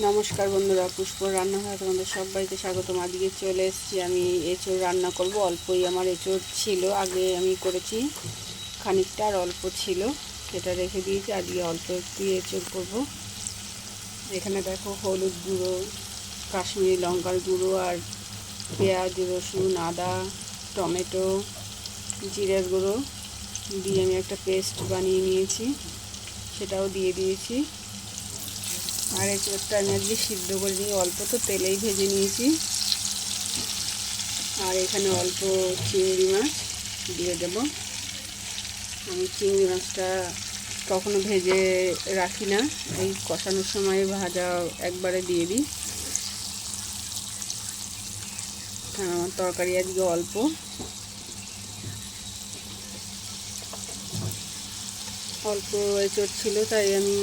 নমস্কার বন্ধুরা পুষ্প রান্নাঘর তোমাদের সবাইকে স্বাগতম। আজকে চলে এসেছি আমি এঁচোড় রান্না করব। অল্পই আমার এঁচোড় ছিল, আগে আমি করেছি খানিকটা আর অল্প ছিল। সেটা রেখে দিয়েছি, আজকে অল্প একটু এঁচোড় করব। এখানে দেখো হলুদ গুঁড়ো, কাশ্মীরি লঙ্কার গুঁড়ো আর পেঁয়াজ, রসুন, আদা, টমেটো, জিরের গুঁড়ো। দিয়ে আমি একটা পেস্ট বানিয়ে নিয়েছি, সেটাও দিয়ে দিয়েছি। আর এঁচোড়টা আমি আজকে সিদ্ধ করে নিয়ে অল্প তো তেলেই ভেজে নিয়েছি। আর এখানে অল্প চিংড়ি মাছ দিয়ে দেব। আমি চিংড়ি মাছটা কখনো ভেজে রাখি না। এই কষানোর সময় ভাজা একবারে দিয়ে দিই। কারণ আমার তরকারি আজকে অল্প। অল্প এঁচড় ছিল, তাই আমি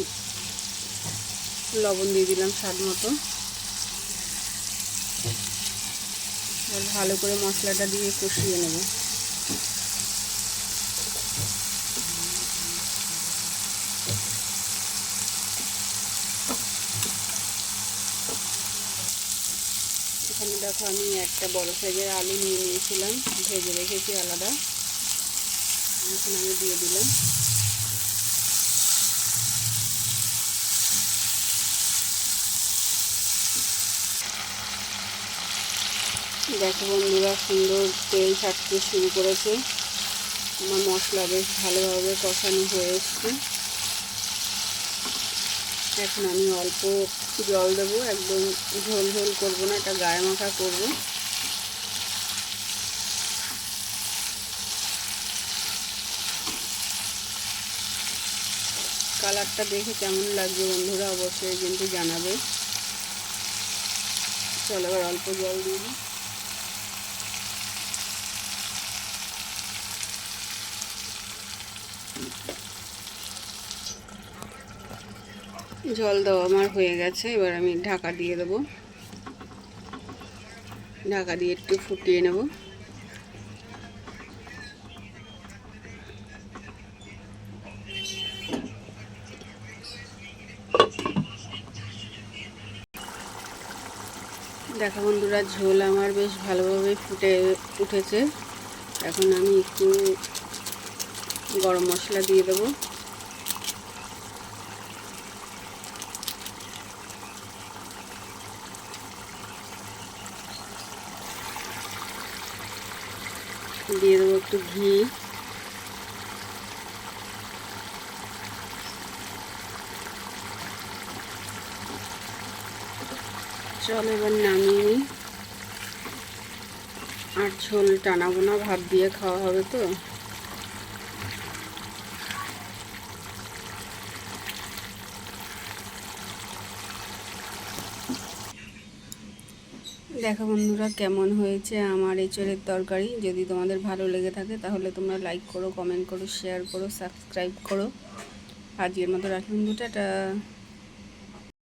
লবণ দিয়ে দিলাম স্বাদ মতো। ভালো করে মশলাটা দিয়ে কষিয়ে নেব। এখানে দেখো আমি একটা বড় সাইজের আলু নিয়ে নিয়েছিলাম, ভেজে রেখেছি আলাদা। এখন আমি দিয়ে দিলাম। দেখো বন্ধুরা, সুন্দর তেল ছাড়তে শুরু করেছে। আমার মশলা বেশ ভালোভাবে কষানো হয়ে এসছে। এখন আমি অল্প জল দেবো, একদম ঝোল ঝোল করব না, এটা গায়ে মাখা করব। কালারটা দেখে কেমন লাগবে বন্ধুরা, অবশ্যই কিন্তু জানাবে। চলো, এবার অল্প জল দিয়ে দিই। জল দেওয়া আমার হয়ে গেছে, এবার আমি ঢাকা দিয়ে দেবো। ঢাকা দিয়ে একটু ফুটিয়ে নেব। দেখা বন্ধুরা, ঝোল আমার বেশ ভালোভাবে ফুটে উঠেছে। এখন আমি একটু গরম মশলা দিয়ে দেবো। দিয়ে দেবো একটু ঘি। চল, এবার নামিয়ে নিই আর ঝোল টানাবো না, ভাত দিয়ে খাওয়া হবে তো। দেখো বন্ধুরা, কেমন হয়েছে আমার এঁচড়ের তরকারি? যদি তোমাদের ভালো লেগে থাকে, তাহলে তোমরা লাইক করো কমেন্ট করো শেয়ার করো সাবস্ক্রাইব করো। আজকের মতো রাখি বন্ধুটা